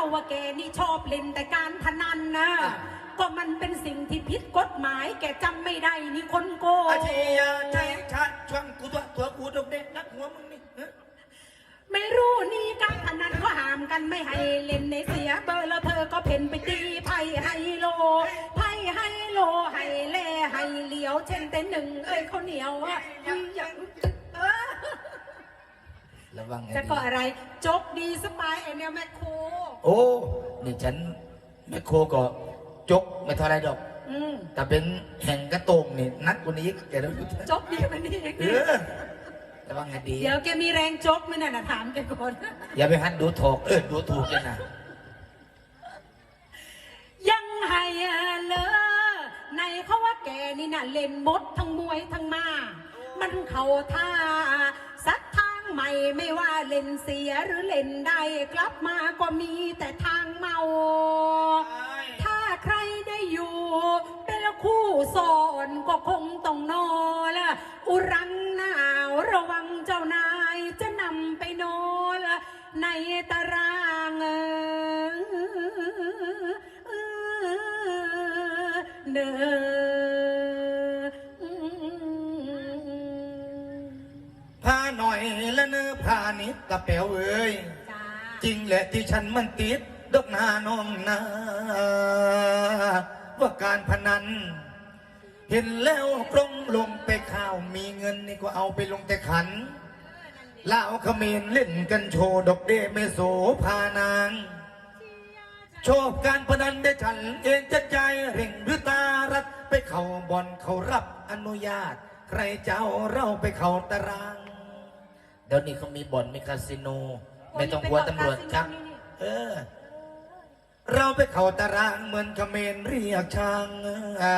าว่าแกนี่ชอบเล่นแต่การพนันนะอะก็มันเป็นสิ่งที่ผิดกฎหมาย แกจำไม่ได้นี่คนโกงอาชียาใจชัดช่างกูตัวตัวกูตรงเด็กนักหัวมึงนี่เอ้ยไม่รู้นี่การพนันก็ห้ามกันไม่ให้เล่นในเสียเบอร์แล้วเธอก็เพ่นไปตีไพ่ไฮโลไพ่ไฮโลไฮเล่ไฮเหลียว เช่นแต่หนึ่งเอ้ยเขาวเหนียวอะอย่างเออระ วังให้จะดีก็อะไร จกดีสบายไอเนี่ยแม่ครูโอ้ นี่ฉันแม่โคก็จกไม่เท่าไรดอก อืมแต่เป็นแห่งกระโตงนี่นักกว่านี้อีกแกรู้อยู่จกดีมันนี่เออระวังให้ดี เดี๋ยวแกมีแรงจกไหมน่ะนะถามแกก่อน อย่าไปหัดดูถูกเออดูถูกกันนะยังให้เลอในเขาว่าแกนี่น่ะเล่นมดทั้งมวยทั้งมา มันเข้าท่าสั กทางใหม่ไม่ว่าเล่นเสียหรือเล่นได้กลับมาก็มีแต่ทางเมา ถ้าใครได้อยู่ เป็นคู่สอนก็คงต้องนอนละอุรังหนาวระวังเจ้านายจะนำไปนอนละในตารางเนาหน่อยละเนื้อพานิดตะเปียวเอ้ยจ้าจริงแหละที่ฉันมันติดดอกนาน้องนาว่าการพนัน เห็นแล้วกลงลงไปข้าวมีเงินนี่ก็เอาไปลงแต่ขันลาวเขมรเล่นกันโชว์ดอกเดไม่โสพานางชอบการพนันได้ฉันเองจะใจเร่งหรือตารัดไปเข้าบ่อนเขารับอนุญาต ใครเจ้าเราไปเข้าตาราง เดี๋ยวนี้เขามีบ่อนมีคาสิโน ไม่ต้องกลัวตำรวจจับเออ เราไปเข้าตารางเหมือนเขมรเรียกช่างอ่า